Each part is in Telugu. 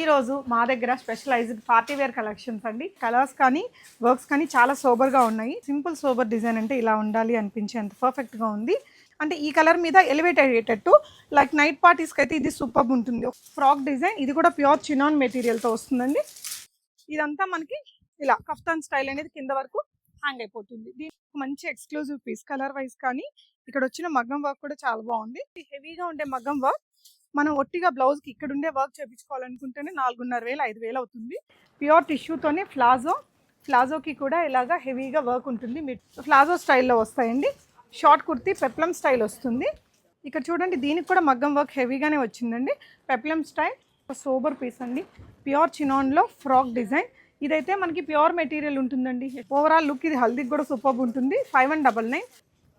ఈ రోజు మా దగ్గర స్పెషలైజ్డ్ పార్టీ వేర్ కలెక్షన్స్ అండి. కలర్స్ కానీ వర్క్స్ కానీ చాలా సోబర్గా ఉన్నాయి. సింపుల్ సోబర్ డిజైన్ అంటే ఇలా ఉండాలి అనిపించేంత పర్ఫెక్ట్గా ఉంది. అంటే ఈ కలర్ మీద ఎలివేట్ అయ్యేటట్టు లైక్ నైట్ పార్టీస్కి అయితే ఇది సూపర్ ఉంటుంది. ఫ్రాక్ డిజైన్ ఇది కూడా ప్యూర్ చినాన్ మెటీరియల్తో వస్తుందండి. ఇదంతా మనకి ఇలా కఫ్తాన్ స్టైల్ అనేది కింద వరకు హ్యాంగ్ అయిపోతుంది. దీనికి మంచి ఎక్స్క్లూజివ్ పీస్ కలర్ వైజ్ కానీ ఇక్కడ వచ్చిన మగ్గం వర్క్ కూడా చాలా బాగుంది. హెవీగా ఉండే మగ్గం వర్క్ మనం ఒట్టిగా బ్లౌజ్కి ఇక్కడుండే ఇక్కడ ఉండే వర్క్ చేయించుకోవాలనుకుంటేనే నాలుగున్నర వేలు ఐదు వేలు అవుతుంది. ప్యూర్ టిష్యూతోనే ఫ్లాజో ఫ్లాజోకి కూడా ఇలాగా హెవీగా వర్క్ ఉంటుంది. మీరు ఫ్లాజో స్టైల్లో వస్తాయండి. షార్ట్ కుర్తీ పెప్లం స్టైల్ వస్తుంది. ఇక్కడ చూడండి దీనికి కూడా మగ్గం వర్క్ హెవీగానే వచ్చిందండి. పెప్లం స్టైల్ సోబర్ పీస్ అండి. ప్యూర్ చినాన్లో ఫ్రాక్ డిజైన్. ఇదైతే మనకి ప్యూర్ మెటీరియల్ ఉంటుందండి. ఓవరాల్ లుక్ ఇది హల్దీకి కూడా సూపర్ ఉంటుంది. ఫైవ్ వన్ డబల్ నైన్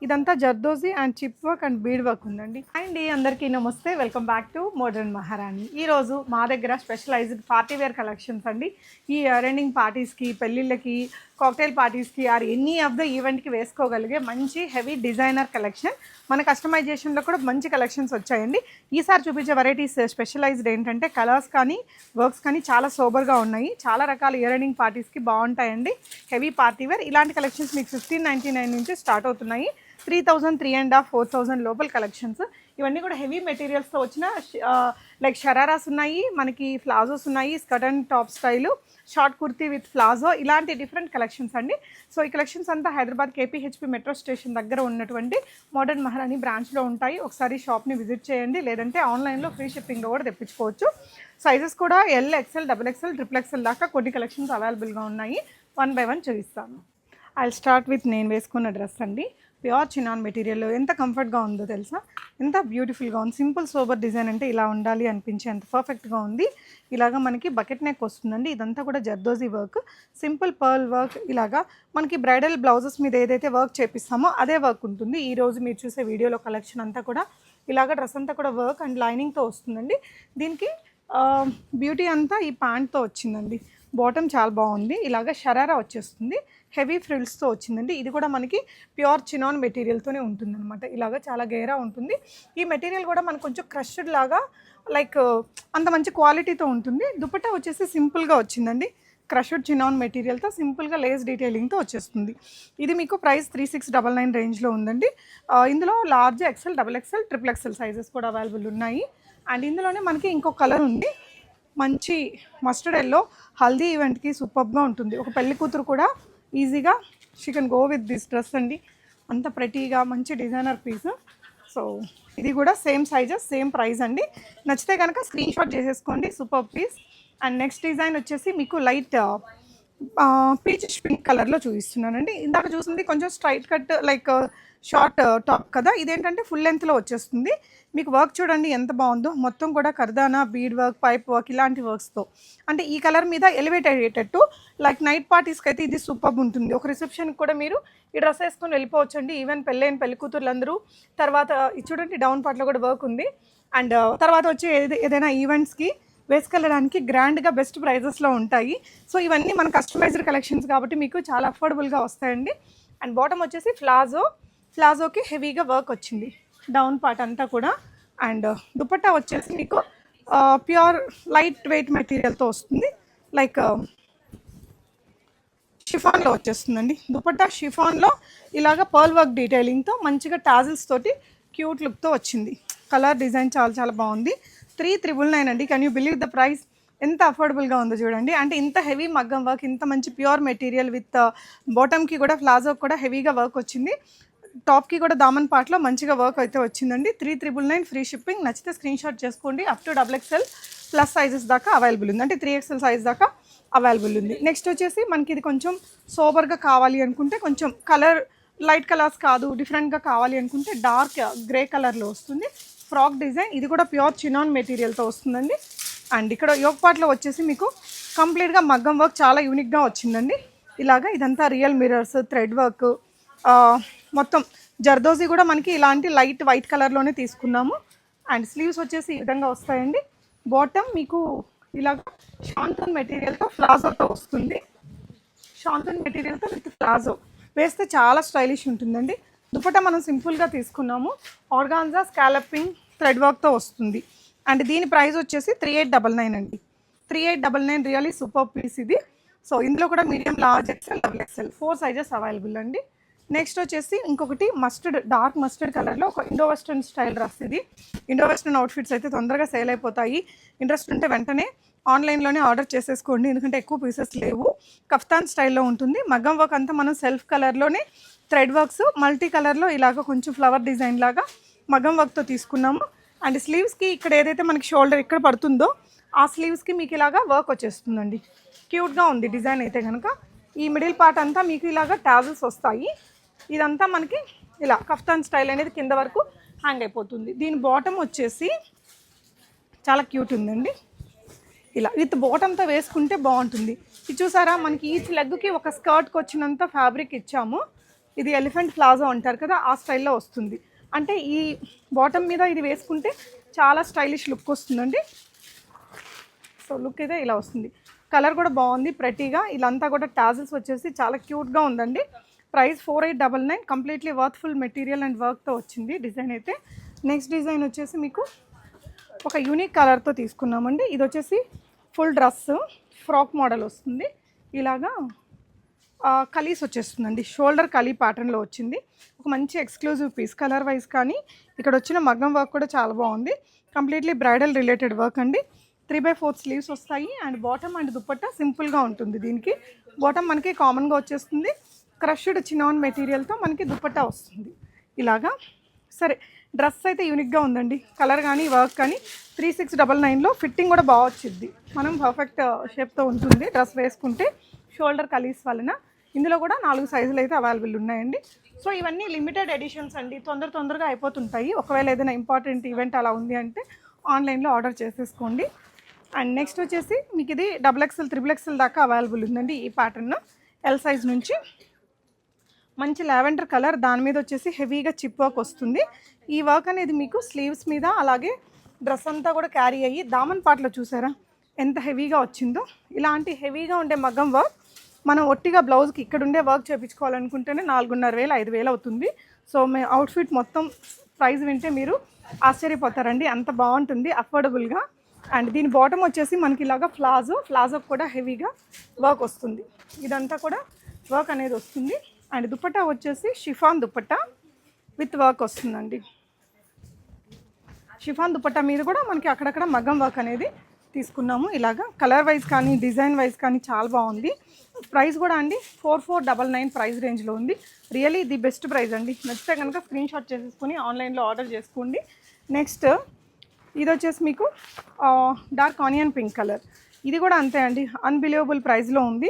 ఇదంతా zardozi and chip work and bead work ఉందండి. అండ్ అందరికీ నమస్తే వెల్కమ్ బ్యాక్ టు మోడర్న్ మహారాణి. ఈరోజు మా దగ్గర స్పెషలైజ్డ్ పార్టీ వేర్ కలెక్షన్స్ అండి. ఈ రన్నింగ్ పార్టీస్కి పెళ్ళిళ్ళకి కాక్టైల్ పార్టీస్కి ఆర్ ఎనీ ఆఫ్ ద ఈవెంట్కి వేసుకోగలిగే మంచి హెవీ డిజైనర్ కలెక్షన్ మన కస్టమైజేషన్లో కూడా మంచి కలెక్షన్స్ వచ్చాయండి. ఈసారి చూపించే వెరైటీస్ స్పెషలైజ్డ్ uh, ఏంటంటే కలర్స్ కానీ వర్క్స్ కానీ చాలా సోబర్గా ఉన్నాయి. చాలా రకాల ఇయర్ ఎండింగ్ పార్టీస్కి బాగుంటాయండి. హెవీ పార్టీ వేర్ ఇలాంటి కలెక్షన్స్ మీకు ఫిఫ్టీన్ నైంటీ నైన్ నుంచి స్టార్ట్ అవుతున్నాయి. Three thousand three and half four thousand లోపల కలెక్షన్స్ ఇవన్నీ కూడా హెవీ మెటీరియల్స్తో వచ్చిన లైక్ షరారాస్ ఉన్నాయి మనకి ఫ్లాజోస్ ఉన్నాయి skirt and top style short kurti with palazzo ఇలాంటి డిఫరెంట్ కలెక్షన్స్ అండి. సో ఈ కలెక్షన్స్ అంతా హైదరాబాద్ కేపీహెచ్పి మెట్రో స్టేషన్ దగ్గర ఉన్నటువంటి మోడర్న్ మహారాణి బ్రాంచ్లో ఉంటాయి. ఒకసారి షాప్ని విజిట్ చేయండి లేదంటే ఆన్లైన్లో ఫ్రీ షిప్పింగ్లో కూడా తెప్పించుకోవచ్చు. సైజెస్ కూడా L XL double XL triple XL దాకా కొన్ని కలెక్షన్స్ అవైలబుల్గా ఉన్నాయి. వన్ బై వన్ చూపిస్తాను. ఐ స్టార్ట్ విత్ నేను వేసుకున్న డ్రెస్ అండి. ప్యూర్ చినాన్ మెటీరియల్ ఎంత కంఫర్ట్గా ఉందో తెలుసా? ఎంత బ్యూటిఫుల్గా ఉంది. సింపుల్ సోబర్ డిజైన్ అంటే ఇలా ఉండాలి అనిపించే అంత పర్ఫెక్ట్గా ఉంది. ఇలాగా మనకి బకెట్ నెక్ వస్తుందండి. ఇదంతా కూడా zardozi work. Simple pearl work ఇలాగా మనకి బ్రైడల్ బ్లౌజెస్ మీద ఏదైతే వర్క్ చేపిస్తామో అదే వర్క్ ఉంటుంది. ఈ రోజు మీరు చూసే వీడియోలో కలెక్షన్ అంతా కూడా ఇలాగ డ్రెస్ అంతా కూడా వర్క్ అండ్ లైనింగ్తో వస్తుందండి. దీనికి బ్యూటీ అంతా ఈ ప్యాంట్తో వచ్చిందండి. బాటమ్ చాలా బాగుంది. ఇలాగ షరారా వచ్చేస్తుంది. హెవీ ఫ్రిల్స్తో వచ్చిందండి. ఇది కూడా మనకి ప్యూర్ చినాన్ మెటీరియల్తోనే ఉంటుంది అనమాట ఇలాగ చాలా గేరా ఉంటుంది. ఈ మెటీరియల్ కూడా మనకు కొంచెం క్రష్డ్ లాగా లైక్ అంత మంచి క్వాలిటీతో ఉంటుంది. దుపట్టా వచ్చేసి సింపుల్గా వచ్చిందండి. క్రష్డ్ చినాన్ మెటీరియల్తో సింపుల్గా లేస్ డీటెయిలింగ్తో వచ్చేస్తుంది. ఇది మీకు price three six double nine రేంజ్లో ఉందండి. ఇందులో large XL double XL triple XL sizes కూడా అవైలబుల్ ఉన్నాయి. అండ్ ఇందులోనే మనకి ఇంకో కలర్ ఉంది. మంచి మస్టర్డ్ ఎల్లో. హల్దీ ఈవెంట్కి సూపర్గా ఉంటుంది. ఒక పెళ్ళి కూతురు కూడా ఈజీగా she can go with this dress అండి. అంత ప్రటీగా మంచి డిజైనర్ పీస్. సో ఇది కూడా సేమ్ సైజెస్ సేమ్ ప్రైస్ అండి. నచ్చితే కనుక స్క్రీన్ షాట్ చేసేసుకోండి super piece and next design వచ్చేసి మీకు లైట్ పీచ్ పింక్ కలర్లో చూపిస్తున్నానండి. ఇందాక చూసింది కొంచెం straight cut like short top కదా? ఇదేంటంటే ఫుల్ లెంత్లో వచ్చేస్తుంది. మీకు వర్క్ చూడండి ఎంత బాగుందో. మొత్తం కూడా కర్దానా బీడ్ వర్క్ పైప్ వర్క్ ఇలాంటి వర్క్స్తో అంటే ఈ కలర్ మీద ఎలివేట్ అయ్యేటట్టు లైక్ నైట్ పార్టీస్కి అయితే ఇది సూపర్ ఉంటుంది. ఒక రిసెప్షన్కి కూడా మీరు ఈ డ్రెస్ వేసుకొని వెళ్ళిపోవచ్చు అండి ఈవెన్ పెళ్ళైన పెళ్ళి కూతుర్లందరూ. తర్వాత ఇది చూడండి డౌన్ పార్ట్లో కూడా వర్క్ ఉంది. అండ్ తర్వాత వచ్చి ఏది- ఏదైనా ఈవెంట్స్కి వేసుకెళ్ళడానికి గ్రాండ్గా బెస్ట్ ప్రైజెస్లో ఉంటాయి. సో ఇవన్నీ మన కస్టమైజ్డ్ కలెక్షన్స్ కాబట్టి మీకు చాలా అఫోర్డబుల్గా వస్తాయండి. అండ్ బాటమ్ వచ్చేసి ఫ్లాజో ప్లాజోకి హెవీగా వర్క్ వచ్చింది. డౌన్ పార్ట్ అంతా కూడా. అండ్ దుపట్టా వచ్చేసి మీకు ప్యూర్ లైట్ వెయిట్ మెటీరియల్తో వస్తుంది. లైక్ షిఫాన్లో వచ్చేస్తుందండి. దుపట్టా షిఫాన్లో ఇలాగ పర్ల్ వర్క్ డీటెయిలింగ్తో మంచిగా టాజిల్స్ తోటి క్యూట్ లుక్తో వచ్చింది. కలర్ డిజైన్ చాలా చాలా బాగుంది. త్రీ త్రిబుల్ నైన్ అండి. Can you believe the price ఎంత అఫోర్డబుల్గా ఉందో చూడండి. అంటే ఇంత హెవీ మగ్గం వర్క్ ఇంత మంచి ప్యూర్ మెటీరియల్ విత్ బాటమ్కి కూడా ప్లాజోకి కూడా హెవీగా వర్క్ వచ్చింది. టాప్కి కూడా దామన్ పార్ట్లో మంచిగా వర్క్ అయితే వచ్చిందండి. Three triple nine free shipping. నచ్చితే స్క్రీన్ షాట్ చేసుకోండి. Up to double XL plus sizes దాకా అవైలబుల్ ఉంది. అంటే త్రీ ఎక్స్ఎల్ సైజ్ దాకా అవైలబుల్ ఉంది. నెక్స్ట్ వచ్చేసి మనకి ఇది కొంచెం సోబర్గా కావాలి అనుకుంటే కొంచెం కలర్ లైట్ కలర్స్ కాదు డిఫరెంట్గా కావాలి అనుకుంటే డార్క్ గ్రే కలర్లో వస్తుంది. ఫ్రాక్ డిజైన్ ఇది కూడా ప్యూర్ చినాన్ మెటీరియల్తో వస్తుందండి. అండ్ ఇక్కడ యోగ పార్ట్లో వచ్చేసి మీకు కంప్లీట్గా మగ్గం వర్క్ చాలా యూనిక్గా వచ్చిందండి. ఇలాగా ఇదంతా రియల్ మిరర్స్ థ్రెడ్ వర్క్ మొత్తం జర్దోజీ కూడా మనకి ఇలాంటి లైట్ వైట్ కలర్లోనే తీసుకున్నాము. అండ్ స్లీవ్స్ వచ్చేసి ఈ విధంగా వస్తాయండి. బాటమ్ మీకు ఇలాగ షాంతన్ మెటీరియల్తో ఫ్లాజోతో వస్తుంది. షాంతన్ మెటీరియల్తో విత్ ప్లాజో. వేస్తే చాలా స్టైలిష్ ఉంటుందండి. దుపట మనం సింపుల్గా తీసుకున్నాము. ఆర్గాన్జా స్కాలపింగ్ థ్రెడ్ వర్క్తో వస్తుంది. అండ్ దీని ప్రైస్ వచ్చేసి త్రీ ఎయిట్ డబల్ నైన్ అండి. Three eight double nine really super piece ఇది. సో ఇందులో కూడా medium large XL double XL four sizes available అండి. నెక్స్ట్ వచ్చేసి ఇంకొకటి మస్టర్డ్ డార్క్ మస్టర్డ్ కలర్లో ఒక ఇండో వెస్ట్రన్ స్టైల్ డ్రెస్ ఇది. ఇండో వెస్ట్రన్ అవుట్ఫిట్స్ అయితే తొందరగా సేల్ అయిపోతాయి. ఇంట్రెస్ట్ ఉంటే వెంటనే ఆన్లైన్లోనే ఆర్డర్ చేసేసుకోండి. ఎందుకంటే ఎక్కువ పీసెస్ లేవు. కఫ్తాన్ స్టైల్లో ఉంటుంది. మగ్గం వర్క్ అంతా మనం సెల్ఫ్ కలర్లోనే థ్రెడ్ వర్క్స్ మల్టీ కలర్లో ఇలాగ కొంచెం ఫ్లవర్ డిజైన్ లాగా మగ్గం వర్క్తో తీసుకున్నాము. అండ్ స్లీవ్స్కి ఇక్కడ ఏదైతే మనకి షోల్డర్ ఇక్కడ పడుతుందో ఆ స్లీవ్స్కి మీకు ఇలాగా వర్క్ వచ్చేస్తుందండి. క్యూట్గా ఉంది డిజైన్ అయితే కనుక ఈ మిడిల్ పార్ట్ అంతా మీకు ఇలాగా టాజల్స్ వస్తాయి. ఇదంతా మనకి ఇలా కఫ్తాన్ స్టైల్ అనేది కింద వరకు హ్యాంగ్ అయిపోతుంది. దీని బాటమ్ వచ్చేసి చాలా క్యూట్ ఉందండి. ఇలా విత్ బాటంతో వేసుకుంటే బాగుంటుంది. ఇది చూసారా? మనకి ఈచ్ లెగ్కి ఒక స్కర్ట్కి వచ్చినంత ఫ్యాబ్రిక్ ఇచ్చాము. ఇది ఎలిఫెంట్ ప్లాజో అంటారు కదా ఆ స్టైల్లో వస్తుంది. అంటే ఈ బాటమ్ మీద ఇది వేసుకుంటే చాలా స్టైలిష్ లుక్ వస్తుందండి. సో లుక్ అయితే ఇలా వస్తుంది. కలర్ కూడా బాగుంది ప్రతిగా ఇలాంతా కూడా టాజిల్స్ వచ్చేసి చాలా క్యూట్గా ఉందండి. Price four eight double nine. Completely worthful material and వర్క్తో వచ్చింది డిజైన్ అయితే. నెక్స్ట్ డిజైన్ వచ్చేసి మీకు ఒక యూనిక్ కలర్తో తీసుకున్నామండి. ఇది వచ్చేసి ఫుల్ డ్రెస్ ఫ్రాక్ మోడల్ వస్తుంది. ఇలాగా కలీస్ వచ్చేస్తుందండి. షోల్డర్ కలీ ప్యాటర్న్లో వచ్చింది. ఒక మంచి ఎక్స్క్లూజివ్ పీస్ కలర్ వైజ్ కానీ ఇక్కడ వచ్చిన మగ్గం వర్క్ కూడా చాలా బాగుంది. కంప్లీట్లీ బ్రైడల్ రిలేటెడ్ వర్క్ అండి. త్రీ బై ఫోర్త్ స్లీవ్స్ వస్తాయి. అండ్ బాటమ్ అండ్ దుప్పట్ట సింపుల్గా ఉంటుంది దీనికి. బాటమ్ మనకి కామన్గా వచ్చేస్తుంది. క్రష్డ్ చినాన్ మెటీరియల్తో మనకి దుప్పట్టా వస్తుంది. ఇలాగా. సరే డ్రెస్ అయితే యూనిక్గా ఉందండి. కలర్ కానీ వర్క్ కానీ త్రీ సిక్స్ డబల్ నైన్లో ఫిట్టింగ్ కూడా బాగా వచ్చింది. మనం పర్ఫెక్ట్ షేప్తో ఉంటుంది డ్రెస్ వేసుకుంటే షోల్డర్ కలీస్ వలన. ఇందులో కూడా నాలుగు సైజులు అయితే అవైలబుల్ ఉన్నాయండి. సో ఇవన్నీ లిమిటెడ్ ఎడిషన్స్ అండి. తొందర తొందరగా అయిపోతుంటాయి. ఒకవేళ ఏదైనా ఇంపార్టెంట్ ఈవెంట్ అలా ఉంది అంటే ఆన్లైన్లో ఆర్డర్ చేసేసుకోండి. అండ్ నెక్స్ట్ వచ్చేసి మీకు ఇది డబుల్ ఎక్స్ఎల్ త్రిబుల్ ఎక్స్ఎల్ దాకా అవైలబుల్ ఉందండి ఈ ప్యాటర్న్. ఎల్ సైజ్ నుంచి మంచి లావెండర్ కలర్ దాని మీద వచ్చేసి హెవీగా చిప్ వర్క్ వస్తుంది. ఈ వర్క్ అనేది మీకు స్లీవ్స్ మీద అలాగే డ్రెస్ అంతా కూడా క్యారీ అయ్యి దామన్ పాటలో చూసారా? ఎంత హెవీగా వచ్చిందో. ఇలాంటి హెవీగా ఉండే మగ్గం వర్క్ మనం ఒట్టిగా బ్లౌజ్కి ఇక్కడ ఉండే వర్క్ చేయించుకోవాలనుకుంటేనే నాలుగున్నర వేలు ఐదు వేలు అవుతుంది. సో మీ అవుట్ఫిట్ మొత్తం ప్రైస్ వింటే మీరు ఆశ్చర్యపోతారండి. అంత బాగుంటుంది అఫోర్డబుల్గా. అండ్ దీని బాటమ్ వచ్చేసి మనకి ఇలాగా ఫ్లాజో ఫ్లాజో కూడా హెవీగా వర్క్ వస్తుంది. ఇదంతా కూడా వర్క్ అనేది వస్తుంది. అండ్ దుపట్టా వచ్చేసి షిఫాన్ దుపట్టా విత్ వర్క్ వస్తుందండి. షిఫాన్ దుపట్టా మీద కూడా మనకి అక్కడక్కడ మగ్గం వర్క్ అనేది తీసుకున్నాము. ఇలాగా కలర్ వైజ్ కానీ డిజైన్ వైజ్ కానీ చాలా బాగుంది. ప్రైస్ కూడా అండి four four double nine price రేంజ్లో ఉంది. రియలీ ది బెస్ట్ ప్రైస్ అండి. నచ్చితే కనుక స్క్రీన్ షాట్ చేసేసుకుని ఆన్లైన్లో ఆర్డర్ చేసుకోండి. నెక్స్ట్ ఇది వచ్చేసి మీకు డార్క్ ఆనియన్ పింక్ కలర్ ఇది కూడా అంతే అండి. అన్బిలీవబుల్ ప్రైస్లో ఉంది.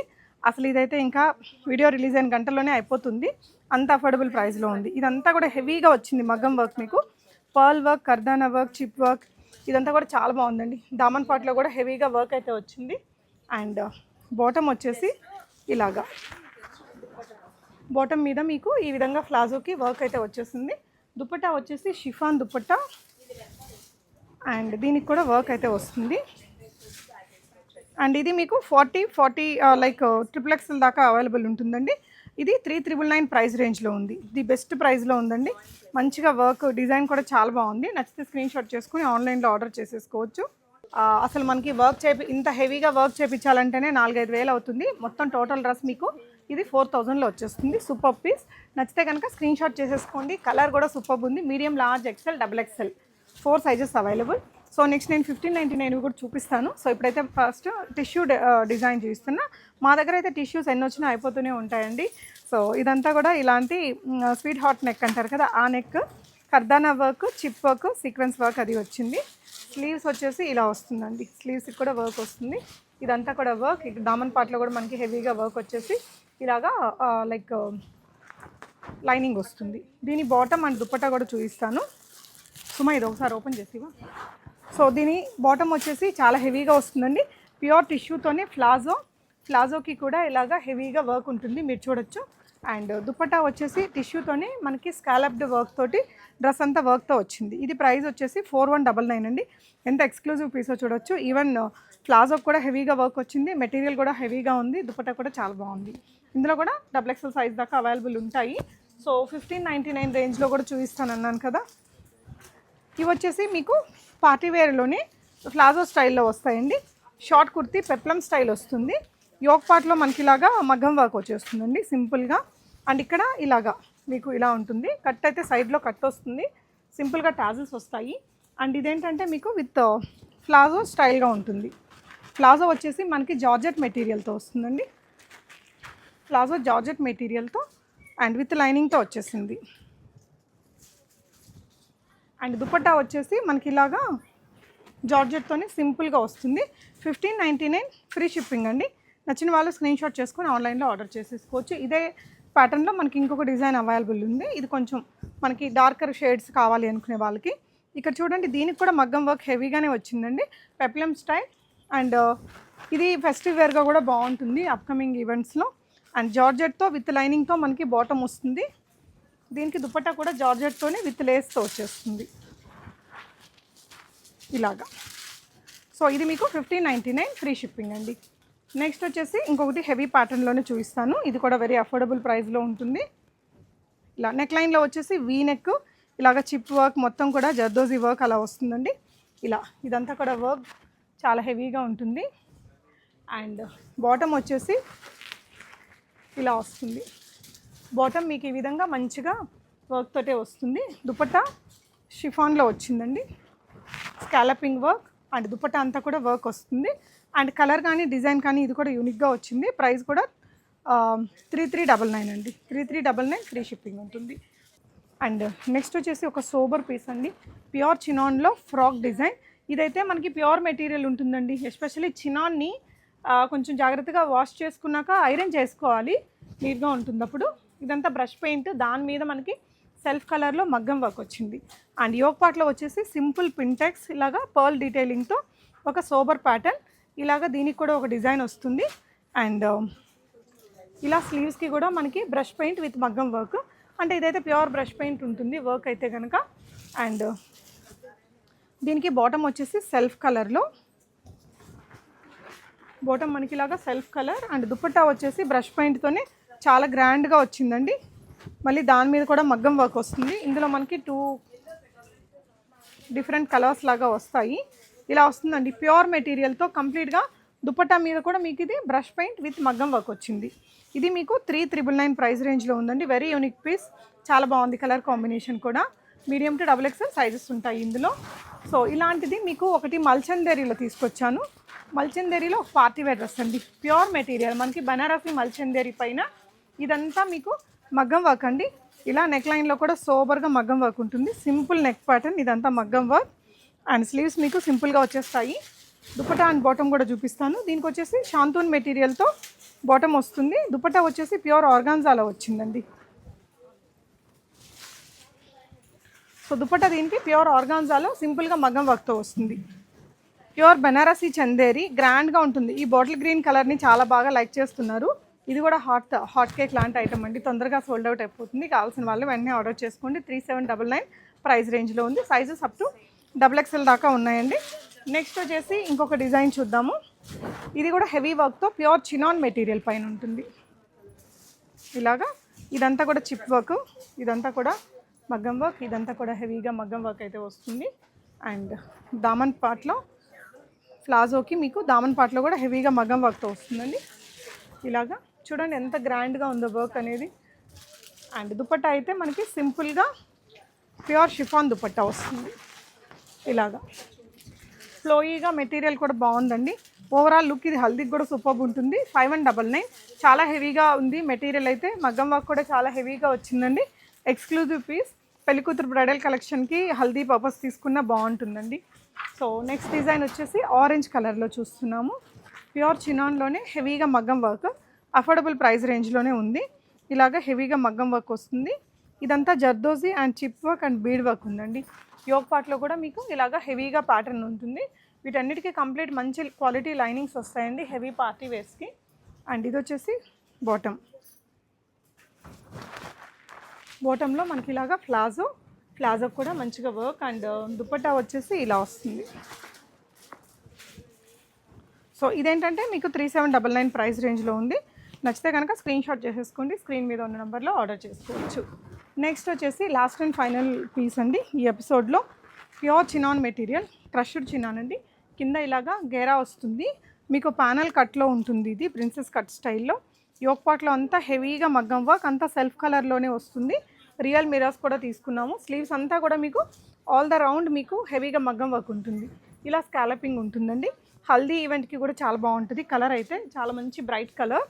అసలు ఇదైతే ఇంకా వీడియో రిలీజ్ అయిన గంటలోనే అయిపోతుంది. అంత అఫోర్డబుల్ ప్రైస్లో ఉంది. ఇదంతా కూడా హెవీగా వచ్చింది మగ్గం వర్క్ మీకు. Pearl work kardana work chip work ఇదంతా కూడా చాలా బాగుందండి. దామన్ పాట్లో కూడా హెవీగా వర్క్ అయితే వచ్చింది. అండ్ బాటమ్ uh, వచ్చేసి ఇలాగా. బాటమ్ మీద మీకు ఈ విధంగా ఫ్లాజోకి వర్క్ అయితే వచ్చేసింది. దుపట్టా వచ్చేసి షిఫాన్ దుపట్టా అండ్ దీనికి కూడా వర్క్ అయితే వస్తుంది. అండ్ ఇది మీకు forty forty like triple XL దాకా అవైలబుల్ ఉంటుందండి. ఇది త్రీ త్రిబుల్ నైన్ ప్రైస్ రేంజ్లో ఉంది. ది బెస్ట్ ప్రైస్లో ఉందండి. మంచిగా వర్క్ డిజైన్ కూడా చాలా బాగుంది. నచ్చితే స్క్రీన్ షాట్ చేసుకుని ఆన్లైన్లో ఆర్డర్ చేసేసుకోవచ్చు. అసలు మనకి వర్క్ చేపి ఇంత హెవీగా వర్క్ చేయించాలంటేనే నాలుగైదు వేలు అవుతుంది. మొత్తం టోటల్ డ్రెస్ మీకు ఇది ఫోర్ థౌజండ్లో వచ్చేస్తుంది. Super piece. నచ్చితే కనుక స్క్రీన్ షాట్ చేసేసుకోండి. కలర్ కూడా సూపర్ ఉంది. Medium large XL double XL four sizes available. So next నేను ఫిఫ్టీన్ నైంటీ నైన్ కూడా చూపిస్తాను. సో ఇప్పుడైతే ఫస్ట్ టిష్యూ డిజైన్ చూపిస్తున్నా మా దగ్గర అయితే టిష్యూస్ ఎన్ని వచ్చినా అయిపోతూనే ఉంటాయండి. సో ఇదంతా కూడా ఇలాంటి స్వీట్ హాట్ నెక్ అంటారు కదా ఆ neck. Kardana work chip work sequence work అది వచ్చింది. స్లీవ్స్ వచ్చేసి ఇలా వస్తుందండి. స్లీవ్స్కి కూడా వర్క్ వస్తుంది. ఇదంతా కూడా వర్క్. దామన్ పార్ట్లో కూడా మనకి హెవీగా వర్క్ వచ్చేసి ఇలాగా లైక్ లైనింగ్ వస్తుంది. దీని బాటమ్ అండ్ దుప్పట్టా కూడా చూపిస్తాను. సుమా ఇది ఒకసారి ఓపెన్ చేసివా సో దీని బాటమ్ వచ్చేసి చాలా హెవీగా వస్తుందండి. ప్యూర్ టిష్యూతోనే ఫ్లాజో ఫ్లాజోకి కూడా ఇలాగా హెవీగా వర్క్ ఉంటుంది మీరు చూడొచ్చు. అండ్ దుపట్టా వచ్చేసి టిష్యూతోనే మనకి స్కాలప్డ్ వర్క్ తోటి డ్రెస్ అంతా వర్క్తో వచ్చింది. ఇది ప్రైస్ వచ్చేసి ఫోర్ వన్ డబల్ నైన్ అండి. ఎంత ఎక్స్క్లూజివ్ పీసో చూడొచ్చు. ఈవెన్ ప్లాజోకి కూడా హెవీగా వర్క్ వచ్చింది మెటీరియల్ కూడా హెవీగా ఉంది దుపట్టా కూడా చాలా బాగుంది. ఇందులో కూడా డబుల్ ఎక్స్ఎల్ సైజ్ దాకా అవైలబుల్ ఉంటాయి. సో ఫిఫ్టీన్ నైంటీ నైన్ రేంజ్లో కూడా చూపిస్తాను అన్నాను కదా. ఇవి వచ్చేసి మీకు పార్టీవేర్లోని ప్లాజో స్టైల్లో వస్తాయండి. షార్ట్ కుర్తీ పెప్లం స్టైల్ వస్తుంది. యోక్ పార్ట్లో మనకి ఇలాగా మగ్గం వర్క్ వచ్చేస్తుందండి సింపుల్గా అండ్ ఇక్కడ ఇలాగా మీకు ఇలా ఉంటుంది. కట్ అయితే సైడ్లో కట్ వస్తుంది. సింపుల్గా టాజిల్స్ వస్తాయి. అండ్ ఇదేంటంటే మీకు విత్ ఫ్లాజో స్టైల్గా ఉంటుంది. ప్లాజో వచ్చేసి మనకి జార్జెట్ మెటీరియల్తో వస్తుందండి. ప్లాజో జార్జెట్ మెటీరియల్తో అండ్ విత్ లైనింగ్తో వచ్చేసింది. అండ్ దుపట్టా వచ్చేసి మనకి ఇలాగా జార్జెట్తోనే సింపుల్గా వస్తుంది. Fifteen ninety nine free shipping అండి. నచ్చిన వాళ్ళు స్క్రీన్ షాట్ చేసుకొని ఆన్లైన్లో ఆర్డర్ చేసేసుకోవచ్చు. ఇదే ప్యాటర్న్లో మనకి ఇంకొక డిజైన్ అవైలబుల్ ఉంది. ఇది కొంచెం మనకి డార్కర్ షేడ్స్ కావాలి అనుకునే వాళ్ళకి. ఇక్కడ చూడండి దీనికి కూడా మగ్గం వర్క్ హెవీగానే వచ్చిందండి. పెప్లం స్టైల్ అండ్ ఇది ఫెస్టివ్ వేర్గా కూడా బాగుంటుంది అప్కమింగ్ ఈవెంట్స్లో. అండ్ జార్జెట్తో విత్ లైనింగ్తో మనకి బాటమ్ వస్తుంది. దీనికి దుపట్టా కూడా జార్జెట్తోనే విత్ లేస్తో వచ్చేస్తుంది. ఇలాగా. సో ఇది మీకు fifteen ninety nine free shipping అండి. నెక్స్ట్ వచ్చేసి ఇంకొకటి హెవీ ప్యాటర్న్లోనే చూపిస్తాను. ఇది కూడా వెరీ అఫోర్డబుల్ ప్రైస్లో ఉంటుంది. ఇలా నెక్ లైన్లో వచ్చేసి వీ నెక్ ఇలాగ చిప్ వర్క్ మొత్తం కూడా జర్దోజీ వర్క్ అలా వస్తుందండి. ఇలా ఇదంతా కూడా వర్క్ చాలా హెవీగా ఉంటుంది. అండ్ బాటమ్ వచ్చేసి ఇలా వస్తుంది. బాటమ్ మీకు ఈ విధంగా మంచిగా వర్క్ తోటే వస్తుంది. దుపట్టా షిఫాన్లో వచ్చిందండి. స్కాలపింగ్ వర్క్ అండ్ దుపట్టా అంతా కూడా వర్క్ వస్తుంది. అండ్ కలర్ కానీ డిజైన్ కానీ ఇది కూడా యూనిక్గా వచ్చింది. ప్రైస్ కూడా త్రీ త్రీ డబల్ నైన్ అండి. Three three double nine free shipping ఉంటుంది. అండ్ నెక్స్ట్ వచ్చేసి ఒక సోబర్ పీస్ అండి. ప్యూర్ చినాన్లో ఫ్రాక్ డిజైన్ ఇదైతే మనకి ప్యూర్ మెటీరియల్ ఉంటుందండి. ఎస్పెషల్లీ చినాన్ని కొంచెం జాగ్రత్తగా వాష్ చేసుకున్నాక ఐరన్ చేసుకోవాలి. నీట్గా ఉంటుంది అప్పుడు ఇదంతా బ్రష్ పెయింట్. దాని మీద మనకి సెల్ఫ్ కలర్లో మగ్గం వర్క్ వచ్చింది. అండ్ యోగ్ పాట్లో వచ్చేసి సింపుల్ పింటెక్స్ ఇలాగా పర్ల్ డీటెయిలింగ్తో ఒక సోబర్ ప్యాటర్న్. ఇలాగా దీనికి కూడా ఒక డిజైన్ వస్తుంది. అండ్ um, ఇలా స్లీవ్స్కి కూడా మనకి బ్రష్ పెయింట్ విత్ మగ్గం వర్క్. అంటే ఇదైతే ప్యూర్ బ్రష్ పెయింట్ ఉంటుంది వర్క్ అయితే కనుక అండ్ um, దీనికి బాటమ్ వచ్చేసి సెల్ఫ్ కలర్లో బాటమ్ మనకి ఇలాగా సెల్ఫ్ కలర్. అండ్ దుప్పట్టా వచ్చేసి బ్రష్ పెయింట్తోనే చాలా గ్రాండ్గా వచ్చిందండి. మళ్ళీ దాని మీద కూడా మగ్గం వర్క్ వస్తుంది. ఇందులో మనకి టూ డిఫరెంట్ కలర్స్ లాగా వస్తాయి. ఇలా వస్తుందండి. ప్యూర్ మెటీరియల్తో కంప్లీట్గా దుపట్టా మీద కూడా మీకు ఇది బ్రష్ పెయింట్ విత్ మగ్గం వర్క్ వచ్చింది. ఇది మీకు త్రీ త్రిబుల్ నైన్ ప్రైస్ రేంజ్లో ఉందండి. వెరీ యూనిక్ పీస్ చాలా బాగుంది కలర్ కాంబినేషన్ కూడా. Medium to double XL sizes ఉంటాయి ఇందులో. సో ఇలాంటిది మీకు ఒకటి మల్చందేరీలో తీసుకొచ్చాను. మల్చందేరీలో ఒక పార్టీ వేర్ డ్రెస్ అండి. ప్యూర్ మెటీరియల్ మనకి బనారసి మల్చందేరీ పైన ఇదంతా మీకు మగ్గం వర్క్ అండి. ఇలా నెక్ లైన్లో కూడా సోబర్గా మగ్గం వర్క్ ఉంటుంది. సింపుల్ నెక్ ప్యాటర్న్ ఇదంతా మగ్గం వర్క్ అండ్ స్లీవ్స్ మీకు సింపుల్గా వచ్చేస్తాయి. దుపటా అండ్ బాటమ్ కూడా చూపిస్తాను. దీనికి వచ్చేసి షాంతూన్ మెటీరియల్తో బాటమ్ వస్తుంది. దుపటా వచ్చేసి ప్యూర్ ఆర్గాన్జాలో వచ్చిందండి. సో దుపట్టా దీనికి ప్యూర్ ఆర్గాన్జాలో సింపుల్గా మగ్గం వర్క్తో వస్తుంది. ప్యూర్ బెనారసీ చందేరి గ్రాండ్గా ఉంటుంది. ఈ బాటిల్ గ్రీన్ కలర్ని చాలా బాగా లైక్ చేస్తున్నారు. ఇది కూడా హాట్ హాట్ కేక్ లాంటి ఐటమ్ అండి. తొందరగా సోల్డ్ అవుట్ అయిపోతుంది. కావాల్సిన వాళ్ళు వెంటనే ఆర్డర్ చేసుకోండి. Three seven double nine price రేంజ్లో ఉంది. Sizes up to double XL దాకా ఉన్నాయండి. నెక్స్ట్ వచ్చేసి ఇంకొక డిజైన్ చూద్దాము. ఇది కూడా హెవీ వర్క్తో ప్యూర్ చినాన్ మెటీరియల్ పైన ఉంటుంది. ఇలాగా ఇదంతా కూడా చిప్ వర్క్ ఇదంతా కూడా మగ్గం వర్క్ ఇదంతా కూడా హెవీగా మగ్గం వర్క్ అయితే వస్తుంది. అండ్ దామన్ పార్ట్లో ప్లాజోకి మీకు దామన్ పార్ట్లో కూడా హెవీగా మగ్గం వర్క్తో వస్తుందండి. ఇలాగా చూడండి ఎంత గ్రాండ్గా ఉందో వర్క్ అనేది. అండ్ దుపట్టా అయితే మనకి సింపుల్గా ప్యూర్ షిఫాన్ దుపట్టా వస్తుంది. ఇలాగా. ఫ్లోయీగా మెటీరియల్ కూడా బాగుందండి. ఓవరాల్ లుక్ ఇది హల్దీకి కూడా సూపర్ ఉంటుంది. ఫైవ్ వన్ డబల్ నైన్ చాలా హెవీగా ఉంది మెటీరియల్ అయితే. మగ్గం వర్క్ కూడా చాలా హెవీగా వచ్చిందండి. ఎక్స్క్లూజివ్ పీస్ పెళ్ళికూతురు బ్రైడల్ కలెక్షన్కి హల్దీ పర్పస్ తీసుకున్న బాగుంటుందండి. సో నెక్స్ట్ డిజైన్ వచ్చేసి ఆరెంజ్ కలర్లో చూస్తున్నాము. ప్యూర్ చినాన్లోనే హెవీగా మగ్గం వర్క్. అఫోర్డబుల్ ప్రైస్ రేంజ్లోనే ఉంది. ఇలాగ హెవీగా మగ్గం వర్క్ వస్తుంది. ఇదంతా zardozi and chip work and bead work ఉందండి. యోగ్ పార్ట్లో కూడా మీకు ఇలాగ హెవీగా ప్యాటర్న్ ఉంటుంది. వీటన్నిటికీ కంప్లీట్ మంచి క్వాలిటీ లైనింగ్స్ వస్తాయండి హెవీ పార్టీ వేర్స్కి. అండ్ ఇది వచ్చేసి బాటమ్. బాటంలో మనకి ఇలాగా ప్లాజో ప్లాజో కూడా మంచిగా వర్క్ అండ్ దుపట్టా వచ్చేసి ఇలా వస్తుంది. సో ఇదేంటంటే మీకు three seven double nine price రేంజ్లో ఉంది. నచ్చితే కనుక స్క్రీన్ షాట్ చేసేసుకోండి. స్క్రీన్ మీద ఉన్న నెంబర్లో ఆర్డర్ చేసుకోవచ్చు. నెక్స్ట్ వచ్చేసి లాస్ట్ అండ్ ఫైనల్ పీస్ అండి. ఈ ఎపిసోడ్లో pure chinon material crushed chinon అండి. కింద ఇలాగా గేరా వస్తుంది. మీకు ప్యానల్ కట్లో ఉంటుంది ఇది ప్రిన్సెస్ కట్ స్టైల్లో యోక్ పాట్లో అంతా హెవీగా మగ్గం వర్క్ అంతా సెల్ఫ్ కలర్లోనే వస్తుంది. రియల్ మిరర్స్ కూడా తీసుకున్నాము. స్లీవ్స్ అంతా కూడా మీకు ఆల్ ద రౌండ్ మీకు హెవీగా మగ్గం వర్క్ ఉంటుంది. ఇలా స్కాలపింగ్ ఉంటుందండి. హల్దీ ఈవెంట్కి కూడా చాలా బాగుంటుంది. కలర్ అయితే చాలా మంచి బ్రైట్ కలర్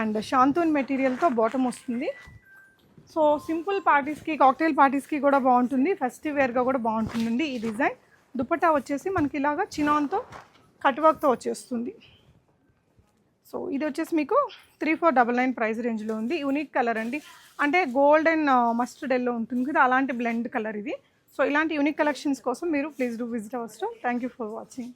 అండ్ షాంతూన్ మెటీరియల్తో బాటమ్ వస్తుంది. సో సింపుల్ పార్టీస్కి కాక్టైల్ పార్టీస్కి కూడా బాగుంటుంది. ఫెస్టివ్ వేర్గా కూడా బాగుంటుందండి ఈ డిజైన్. దుపట్టా వచ్చేసి మనకి ఇలాగా చినాన్తో కట్ వర్క్తో వచ్చేస్తుంది. సో ఇది వచ్చేసి మీకు three four double nine price రేంజ్లో ఉంది. యూనిక్ కలర్ అండి. అంటే గోల్డ్ అండ్ మస్టర్డ్ ఎల్లో ఉంటుంది కదా అలాంటి బ్లెండ్ కలర్ ఇది. సో ఇలాంటి యూనిక్ కలెక్షన్స్ కోసం మీరు please do visit ours thank you for watching.